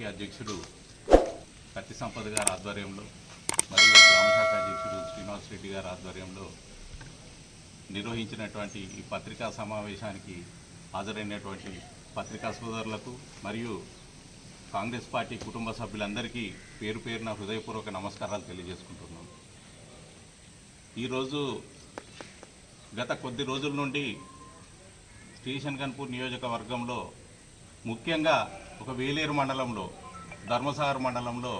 Party అధ్యక్షుడు కత్తి సంపద గారి ఆధ్వర్యంలో మరియు గ్రామశాఖ అధ్యక్షుడు శ్రీనివాస్ రెడ్డి గారి ఆధ్వర్యంలో నిర్వహించినటువంటి ఈ పత్రికా సమావేశానికి హాజరైనటువంటి పత్రికా సోదరులకు మరియు కాంగ్రెస్ పార్టీ కుటుంబ సభ్యులందరికీ పేరు పేరున హృదయపూర్వక నమస్కారాలు తెలియజేసుకుంటున్నాను. ఈరోజు గత కొద్ది రోజుల నుండి స్టేషన్ నియోజకవర్గంలో ముఖ్యంగా ఒక వేలేరు మండలంలో ధర్మసాగర్ మండలంలో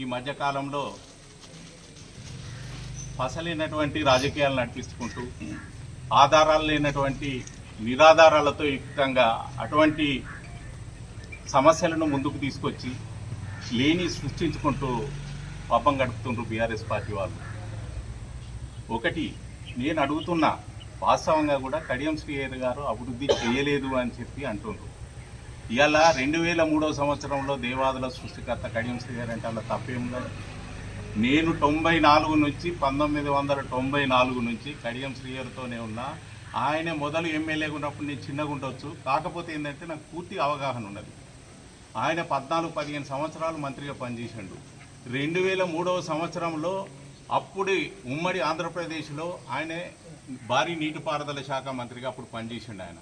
ఈ మధ్యకాలంలో పసలేనటువంటి రాజకీయాలు నడిపించుకుంటూ ఆధారాలు లేనటువంటి నిరాధారాలతో యుక్తంగా అటువంటి సమస్యలను ముందుకు తీసుకొచ్చి లేని సృష్టించుకుంటూ పాపం గడుపుతుండ్రు బీఆర్ఎస్ పార్టీ వాళ్ళు. ఒకటి నేను అడుగుతున్న వాస్తవంగా కూడా కడియం శ్రీహరి గారు అభివృద్ధి చేయలేదు అని చెప్పి అంటుండ్రు. ఇవాళ రెండు వేల మూడో సంవత్సరంలో దేవాదుల సృష్టికర్త కడియం శ్రీగారు అంటే అలా తప్పేముందని నేను తొంభై నాలుగు నుంచి పంతొమ్మిది వందల తొంభై నాలుగు నుంచి కడియం శ్రీగారితోనే ఉన్నా. ఆయన మొదలు ఎమ్మెల్యేగా ఉన్నప్పుడు నేను చిన్నగా ఉండొచ్చు. కాకపోతే ఏంటంటే నాకు పూర్తి అవగాహన ఉన్నది. ఆయన పద్నాలుగు పదిహేను సంవత్సరాలు మంత్రిగా పనిచేసిండు. రెండు వేల మూడవ సంవత్సరంలో అప్పుడు ఉమ్మడి ఆంధ్రప్రదేశ్లో ఆయన భారీ నీటిపారుదల శాఖ మంత్రిగా అప్పుడు పనిచేసిండు ఆయన.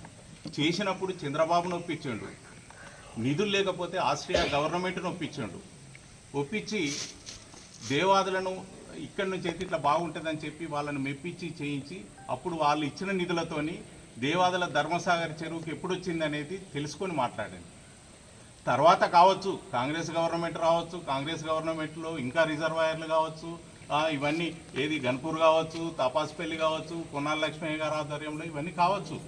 చేసినప్పుడు చంద్రబాబును ఒప్పించిండు. నిధులు లేకపోతే ఆస్ట్రియా గవర్నమెంట్ను ఒప్పించిండు ఒప్పించి దేవాదులను ఇక్కడి నుంచి అయితే ఇట్లా బాగుంటుందని చెప్పి వాళ్ళని మెప్పించి చేయించి అప్పుడు వాళ్ళు ఇచ్చిన నిధులతోని దేవాదుల ధర్మసాగర్ చెరువుకి ఎప్పుడు వచ్చింది అనేది తెలుసుకొని మాట్లాడండి. తర్వాత కావచ్చు కాంగ్రెస్ గవర్నమెంట్ రావచ్చు కాంగ్రెస్ గవర్నమెంట్లో ఇంకా రిజర్వాయర్లు కావచ్చు ఇవన్నీ ఏది గన్పూర్ కావచ్చు తపాసుపల్లి కావచ్చు కొనాల లక్ష్మయ్య గారి ఆధ్వర్యంలో ఇవన్నీ కావచ్చు.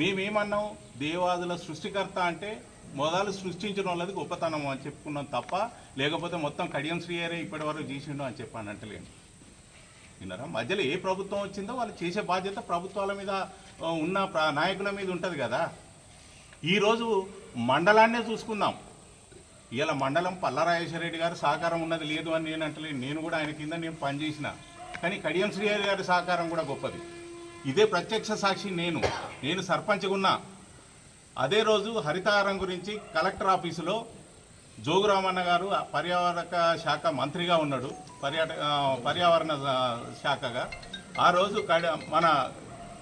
మేమేమన్నాం దేవాదుల సృష్టికర్త అంటే మొదలు సృష్టించడం వాళ్ళది గొప్పతనం అని చెప్పుకున్నాం తప్ప లేకపోతే మొత్తం కడియం శ్రీయరే ఇప్పటి వరకు చేసిండు అని చెప్పాను అంటలేను విన్నారా? మధ్యలో ఏ ప్రభుత్వం వచ్చిందో వాళ్ళు చేసే బాధ్యత ప్రభుత్వాల మీద ఉన్న నాయకుల మీద ఉంటుంది కదా. ఈరోజు మండలాన్నే చూసుకుందాం. ఇవాళ మండలం పల్లారాజేశ్వర రెడ్డి సహకారం ఉన్నది లేదు అని నేను అంటలేను. నేను కూడా ఆయన కింద నేను పనిచేసిన. కానీ కడియం శ్రీహరి గారి సహకారం కూడా గొప్పది. ఇదే ప్రత్యక్ష సాక్షి నేను. నేను సర్పంచ్గా ఉన్నా. అదే రోజు హరితహారం గురించి కలెక్టర్ ఆఫీసులో జోగురామన్న గారు ఆ పర్యావరణ శాఖ మంత్రిగా ఉన్నాడు. పర్యాటక పర్యావరణ శాఖగా. ఆ రోజు కడ- మన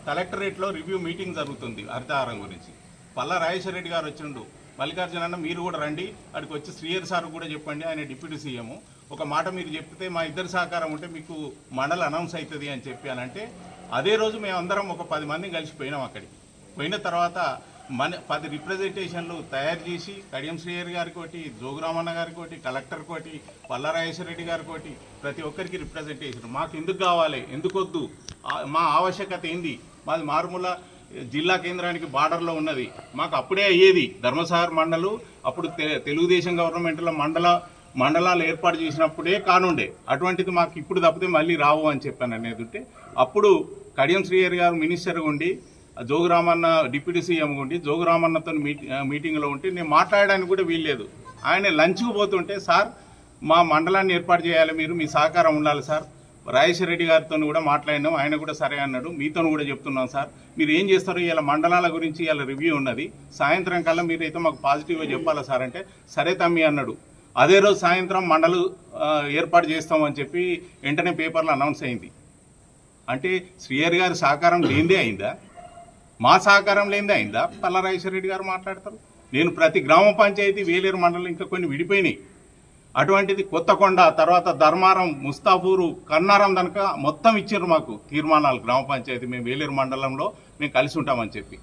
కలెక్టరేట్లో రివ్యూ మీటింగ్ జరుగుతుంది హరితహారం గురించి. పల్లా రాజేశ్వర రెడ్డి గారు వచ్చిండు. మల్లికార్జున అన్న మీరు కూడా రండి. అక్కడికి వచ్చి శ్రీయర్ సార్ కూడా చెప్పండి. ఆయన డిప్యూటీ సీఎం. ఒక మాట మీరు చెప్తే మా ఇద్దరు సహకారం ఉంటే మీకు మండలి అనౌన్స్ అవుతుంది అని చెప్పి అంటే అదే రోజు మేమందరం ఒక పది మంది కలిసి పోయినాం అక్కడికి. పోయిన తర్వాత మన పది రిప్రజెంటేషన్లు తయారు చేసి కడియం శ్రీయర్ గారి కోటి జోగురామన్న గారి కోటి కలెక్టర్ కోటి పల్లారాజేశ్వర రెడ్డి గారి కోటి ప్రతి ఒక్కరికి రిప్రజెంటేషన్ మాకు ఎందుకు కావాలి? ఎందుకొద్దు మా ఆవశ్యకత ఏంది? మాది మారుమూల జిల్లా కేంద్రానికి బార్డర్లో ఉన్నది. మాకు అప్పుడే అయ్యేది ధర్మసాగర్ మండలు. అప్పుడు తె- తెలుగుదేశం గవర్నమెంట్లో మండల మండలాలు ఏర్పాటు చేసినప్పుడే కానుండే. అటువంటిది మాకు ఇప్పుడు తప్పితే మళ్ళీ రావు అని చెప్పాను అనేది అప్పుడు కడియం శ్రీయర్ గారు మినిస్టర్గా ఉండి జోగురామన్న డిప్యూటీ సీఎం ఉండి జోగురామన్నతో మీటి మీటింగ్లో ఉంటే నేను మాట్లాడడానికి కూడా వీల్లేదు. ఆయన లంచ్కు పోతుంటే సార్ మా మండలాన్ని ఏర్పాటు చేయాలి మీరు మీ సహకారం ఉండాలి సార్. రాజేశ్వర రెడ్డి గారితో కూడా మాట్లాడినాం ఆయన కూడా సరే అన్నాడు. మీతో కూడా చెప్తున్నాం సార్. మీరు ఏం చేస్తారు ఇలా మండలాల గురించి ఇలా రివ్యూ ఉన్నది. సాయంత్రం కల్లా మీరు అయితే మాకు పాజిటివ్గా చెప్పాలా సార్? అంటే సరే తమ్మి అన్నాడు. అదే రోజు సాయంత్రం మండలు ఏర్పాటు చేస్తామని చెప్పి వెంటనే పేపర్లో అనౌన్స్ అయింది. అంటే శ్రీయర్ గారి సహకారం లేనిదే అయిందా? మా సహకారం లేనిదే అయిందా? పల్లారాజేశ్వర రెడ్డి గారు మాట్లాడతారు. నేను ప్రతి గ్రామ పంచాయతీ వేలేరు మండలం ఇంకా కొన్ని విడిపోయినాయి. అటువంటిది కొత్తకొండ తర్వాత ధర్మారం ముస్తాఫూరు కన్నారం కనుక మొత్తం ఇచ్చారు మాకు తీర్మానాలు గ్రామ పంచాయతీ. మేము వేలేరు మండలంలో మేము కలిసి ఉంటామని చెప్పి.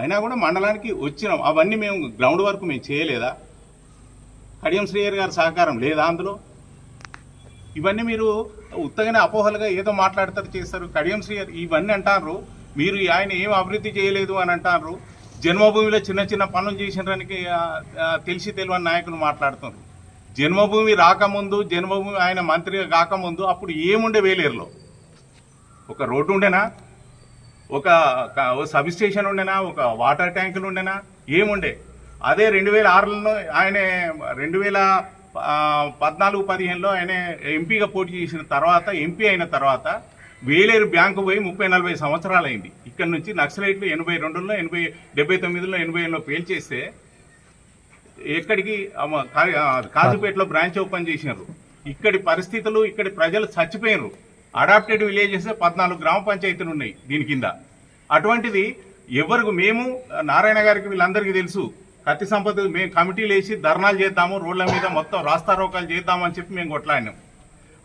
అయినా కూడా మండలానికి వచ్చినాం. అవన్నీ మేము గ్రౌండ్ వరకు మేము చేయలేదా? కడియం శ్రీయర్ గారి సహకారం లేదా అందులో? ఇవన్నీ మీరు ఉత్తగానే అపోహలుగా ఏదో మాట్లాడతారు చేస్తారు. కడియం శ్రీయర్ ఇవన్నీ అంటారు. మీరు ఆయన ఏం అభివృద్ధి చేయలేదు అని అంటారు. జన్మభూమిలో చిన్న చిన్న పనులు చేసినానికి తెలిసి తెలియని నాయకులు మాట్లాడుతున్నారు. జన్మభూమి రాకముందు జన్మభూమి ఆయన మంత్రిగా కాకముందు అప్పుడు ఏముండే వేలేరులో? ఒక రోడ్డు ఉండేనా? ఒక సబ్ స్టేషన్ ఉండేనా? ఒక వాటర్ ట్యాంకులు ఉండేనా? ఏముండే? అదే రెండు వేల ఆరులో ఆయన రెండు వేల పద్నాలుగు పదిహేనులో ఆయన ఎంపీగా పోటీ చేసిన తర్వాత ఎంపీ అయిన తర్వాత వేలేరు బ్యాంకు పోయి ముప్పై నలభై సంవత్సరాలు అయింది ఇక్కడ నుంచి నక్సలైట్లు ఎనభై రెండులో ఎనభై డెబ్బై తొమ్మిదిలో ఎనభై ఏళ్ళలో పేల్చేస్తే ఎక్కడికి కాజుపేటలో బ్రాంచ్ ఓపెన్ చేసినారు. ఇక్కడి పరిస్థితులు ఇక్కడి ప్రజలు చచ్చిపోయినారు. అడాప్టెడ్ విలేజెస్ పద్నాలుగు గ్రామ పంచాయతీలు ఉన్నాయి దీని కింద. అటువంటిది ఎవరికి మేము నారాయణ గారికి వీళ్ళందరికీ తెలుసు. కత్తి సంపద మేము కమిటీలు వేసి ధర్నాలు చేద్దాము రోడ్ల మీద మొత్తం రాస్తారోకాలు చేద్దామని చెప్పి మేము కొట్లాడినాం.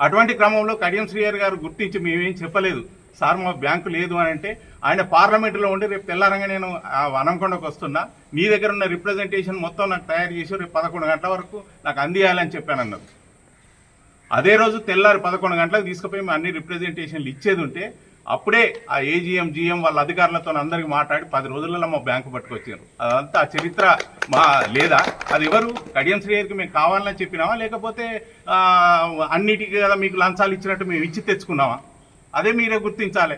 అటువంటి క్రమంలో కడియం శ్రీయర్ గారు గుర్తించి మేమేం చెప్పలేదు. సార్ మా బ్యాంకు లేదు అని అంటే ఆయన పార్లమెంటులో ఉండి రేపు తెల్లారంగా నేను ఆ వనంకొండకు వస్తున్నా. నీ దగ్గర ఉన్న రిప్రజెంటేషన్ మొత్తం నాకు తయారు చేసి రేపు పదకొండు గంటల వరకు నాకు అందియాలని చెప్పానన్నారు. అదే రోజు తెల్లారి పదకొండు గంటలకు తీసుకుపోయి మేము అన్ని రిప్రజెంటేషన్లు ఇచ్చేది ఉంటే అప్పుడే ఆ ఏజీఎం జీఎం వాళ్ళ అధికారులతో అందరికి మాట్లాడి పది రోజులలో మా బ్యాంకు పట్టుకొచ్చారు. అదంతా ఆ చరిత్ర మా లేదా? అది ఎవరు? కడియం శ్రేయర్కి మేము కావాలని చెప్పినామా? లేకపోతే అన్నిటికీ కదా మీకు లంచాలు ఇచ్చినట్టు మేము ఇచ్చి తెచ్చుకున్నామా? అదే మీరే గుర్తించాలి.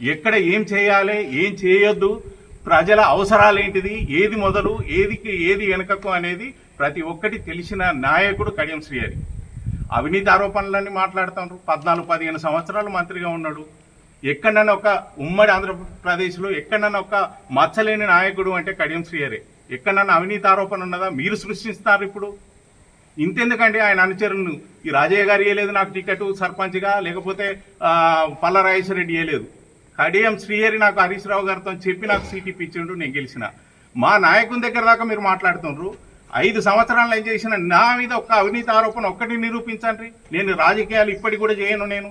ఎక్కడ ఏం చేయాలి ఏం చేయొద్దు ప్రజల అవసరాలు ఏంటిది ఏది మొదలు ఏదికి ఏది వెనకకు అనేది ప్రతి ఒక్కటి తెలిసిన నాయకుడు కడియం శ్రీహరి అవినీతి ఆరోపణలన్నీ మాట్లాడుతున్నారు పద్నాలుగు పదిహేను సంవత్సరాలు మంత్రిగా ఉన్నాడు. ఎక్కడన్నా ఒక ఉమ్మడి ఆంధ్రప్రదేశ్లో ఎక్కడన్నా ఒక మచ్చలేని నాయకుడు అంటే కడియం శ్రీయరే ఎక్కడన్నా అవినీతి ఆరోపణ ఉన్నదా? మీరు సృష్టిస్తారు ఇప్పుడు. ఇంతెందుకండి ఆయన అనుచరులను? ఈ రాజయ్య గారు ఇవ్వలేదు నాకు టికెట్ సర్పంచ్గా లేకపోతే ఆ, పల్ల రాజేశ్వరరెడ్డి ఇవ్వలేదు కడియం శ్రీహరి నాకు హరీష్ రావు గారితో చెప్పి నాకు సీట్ ఇప్పించిండు నేను గెలిచిన. మా నాయకుని దగ్గర దాకా మీరు మాట్లాడుతుండ్రు. ఐదు సంవత్సరాలు ఏం చేసిన నా మీద ఒక్క అవినీతి ఆరోపణ ఒక్కటి నిరూపించండి. నేను రాజకీయాలు ఇప్పటికి కూడా చేయను నేను.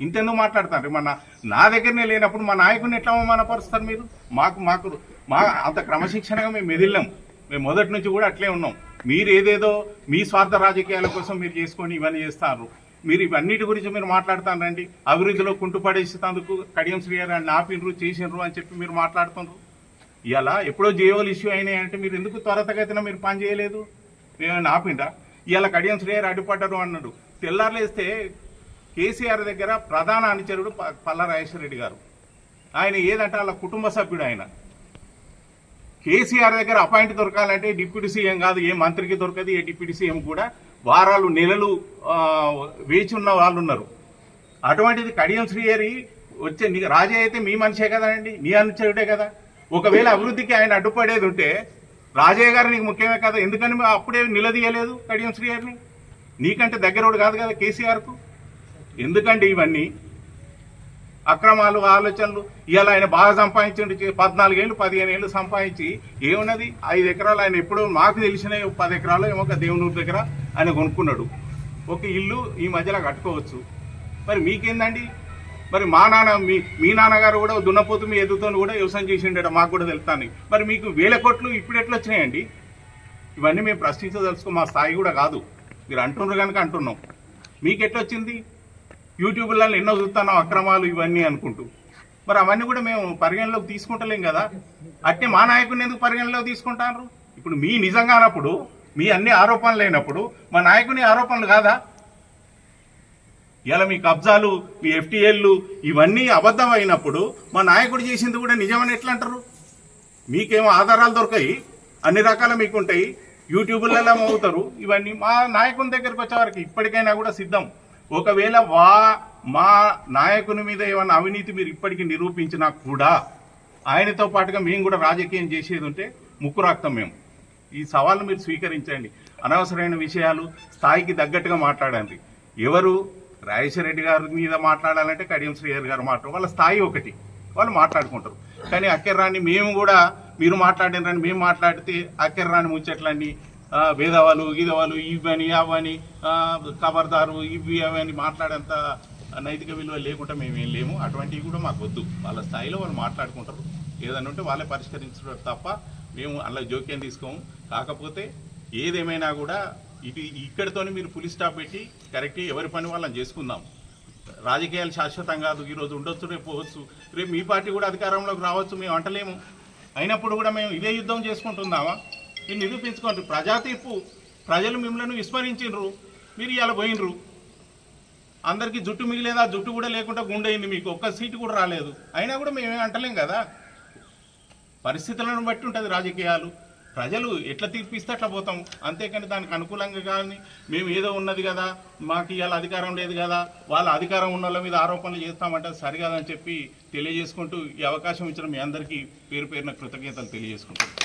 ఇంతెందుకు మాట్లాడతాను మన నా దగ్గరనే లేనప్పుడు మా నాయకుని ఎట్లా అవమానపరుస్తారు మీరు? మాకు మాకు మా అంత క్రమశిక్షణగా మేము మెదిలినాం మేము మొదటి నుంచి కూడా అట్లే ఉన్నాం. మీరు ఏదేదో మీ స్వార్థ రాజకీయాల కోసం మీరు చేసుకొని ఇవన్నీ చేస్తారు. మీరు ఇవన్నిటి గురించి మీరు మాట్లాడుతానండి అభివృద్ధిలో కుంటుపడేసేందుకు కడియం శ్రీగారు ఆపినరు చేసినరు అని చెప్పి మీరు మాట్లాడుతున్నారు ఇలా ఎప్పుడో జియోలు ఇష్యూ అయినాయి అంటే మీరు ఎందుకు త్వరతగతిన మీరు పని చేయలేదు? మేము ఆపిండా? ఇలా కడియం శ్రేయర్ అడ్డుపడ్డారు అన్నాడు. తెల్లారులేస్తే కేసీఆర్ దగ్గర ప్రధాన అనుచరుడు ప- పల్లా రెడ్డి గారు. ఆయన ఏదంటే వాళ్ళ కుటుంబ సభ్యుడు ఆయన. కేసీఆర్ దగ్గర అపాయింట్ దొరకాలంటే డిప్యూటీ సీఎం కాదు ఏ మంత్రికి దొరకదు ఏ డిప్యూటీ సీఎం కూడా వారాలు నెలలు వేచి ఉన్న వాళ్ళు ఉన్నారు. అటువంటిది కడియం శ్రీహరి వచ్చే రాజే అయితే మీ మనిషే కదండి నీ అనుచరుడే కదా. ఒకవేళ అభివృద్ధికి ఆయన అడ్డుపడేది ఉంటే రాజయ్య గారు నీకు ముఖ్యమే కదా. ఎందుకని అప్పుడే నిలదీయలేదు కడియం శ్రీహరిని? నీకంటే దగ్గరోడు కాదు కదా కేసీఆర్కు. ఎందుకండి ఇవన్నీ? అక్రమాలు ఆలోచనలు ఇవాళ ఆయన బాగా సంపాదించండి పద్నాలుగేళ్ళు పదిహేను ఏళ్ళు సంపాదించి ఏమున్నది? ఐదు ఎకరాలు ఆయన ఎప్పుడో మాకు తెలిసిన పది ఎకరాలు ఏమో ఒక దేవునూరు దగ్గర ఆయన కొనుక్కున్నాడు. ఒక ఇల్లు ఈ మధ్యలో కట్టుకోవచ్చు. మరి మీకేందండి? మరి మా నాన్న మీ మీ నాన్నగారు కూడా దున్నపోతు మీ ఎదుగుతో కూడా వ్యవసాయం చేసిండట మాకు కూడా తెలుస్తాను మరి మీకు వేల కోట్లు ఇప్పుడు ఎట్లా వచ్చినాయండి? ఇవన్నీ మేము ప్రశ్నించదలుచుకో మా స్థాయి కూడా కాదు. మీరు అంటున్నారు కనుక అంటున్నాం. మీకు ఎట్లా వచ్చింది? యూట్యూబ్లలో ఎన్నో చూస్తున్నాం అక్రమాలు ఇవన్నీ అనుకుంటూ. మరి అవన్నీ కూడా మేము పరిగణలోకి తీసుకుంటలేం కదా. అట్టే మా నాయకుడిని ఎందుకు పరిగణలోకి తీసుకుంటారు? ఇప్పుడు మీ నిజంగా అన్నప్పుడు మీ అన్ని ఆరోపణలు లేనప్పుడు మా నాయకుని ఆరోపణలు కాదా? ఇలా మీ కబ్జాలు మీ ఎఫ్టీఎల్లు ఇవన్నీ అబద్ధం అయినప్పుడు మా నాయకుడు చేసింది కూడా నిజమని ఎట్లా అంటారు మీకేమో ఆధారాలు దొరకాయి అన్ని రకాల మీకు ఉంటాయి యూట్యూబ్లలో అవుతారు ఇవన్నీ మా నాయకుని దగ్గరికి వచ్చేవారికి ఇప్పటికైనా కూడా సిద్ధం. ఒకవేళ వా మా నాయకుని మీద ఏమైనా అవినీతి మీరు ఇప్పటికీ నిరూపించినా కూడా ఆయనతో పాటుగా మేము కూడా రాజకీయం చేసేది ఉంటే ముక్కు రాక్తాం మేము. ఈ సవాళ్ళు మీరు స్వీకరించండి. అనవసరమైన విషయాలు స్థాయికి తగ్గట్టుగా మాట్లాడండి. ఎవరు రాజేశ్వరరెడ్డి గారి మీద మాట్లాడాలంటే కడియం శ్రీహరి గారు మాట్లాడు వాళ్ళ స్థాయి ఒకటి. వాళ్ళు మాట్లాడుకుంటారు. కానీ అక్కర్రాన్ని మేము కూడా మీరు మాట్లాడినరని మేము మాట్లాడితే అక్కెర్రాని ముచ్చట్లన్నీ ఆ, భేదవాలు గీదవాలు ఇవని అవని ఆ, ఖబర్దారు ఇవి అవని మాట్లాడేంత నైతిక విలువ లేకుండా మేము లేము. అటువంటివి కూడా మాకు వద్దు. వాళ్ళ స్థాయిలో వాళ్ళు మాట్లాడుకుంటారు. ఏదైనా ఉంటే వాళ్ళే పరిష్కరించడం తప్ప మేము అలా జోక్యం తీసుకోము. కాకపోతే ఏదేమైనా కూడా ఇటు ఇక్కడితోనే మీరు పులి స్టాప్ పెట్టి కరెక్ట్ ఎవరి పని వాళ్ళని చేసుకుందాం. రాజకీయాలు శాశ్వతం కాదు ఈరోజు ఉండొచ్చు రేపు పోవచ్చు. రేపు మీ పార్టీ కూడా అధికారంలోకి రావచ్చు మేము అంటలేము. అయినప్పుడు కూడా మేము ఇదే యుద్ధం చేసుకుంటున్నామా? మీరు నిరూపించుకోండి. ప్రజాతీర్పు ప్రజలు మిమ్మల్ని విస్మరించిండ్రు మీరు ఇలా పోయినరు. అందరికీ జుట్టు మిగిలేదా? జుట్టు కూడా లేకుండా గుండెయింది మీకు. ఒక్క సీటు కూడా రాలేదు. అయినా కూడా మేమేం అంటలేం కదా? పరిస్థితులను బట్టి ఉంటుంది రాజకీయాలు. ప్రజలు ఎట్లా తీర్పిస్తే అట్లా పోతాం. అంతేకాని దానికి అనుకూలంగా కానీ మేము ఏదో ఉన్నది కదా మాకు ఇవాళ అధికారం లేదు కదా వాళ్ళ అధికారం ఉన్న వాళ్ళ మీద ఆరోపణలు చేస్తామంటే సరికాదని చెప్పి తెలియజేసుకుంటూ ఈ అవకాశం ఇచ్చిన మీ అందరికీ పేరు పేరున కృతజ్ఞతలు తెలియజేసుకుంటాం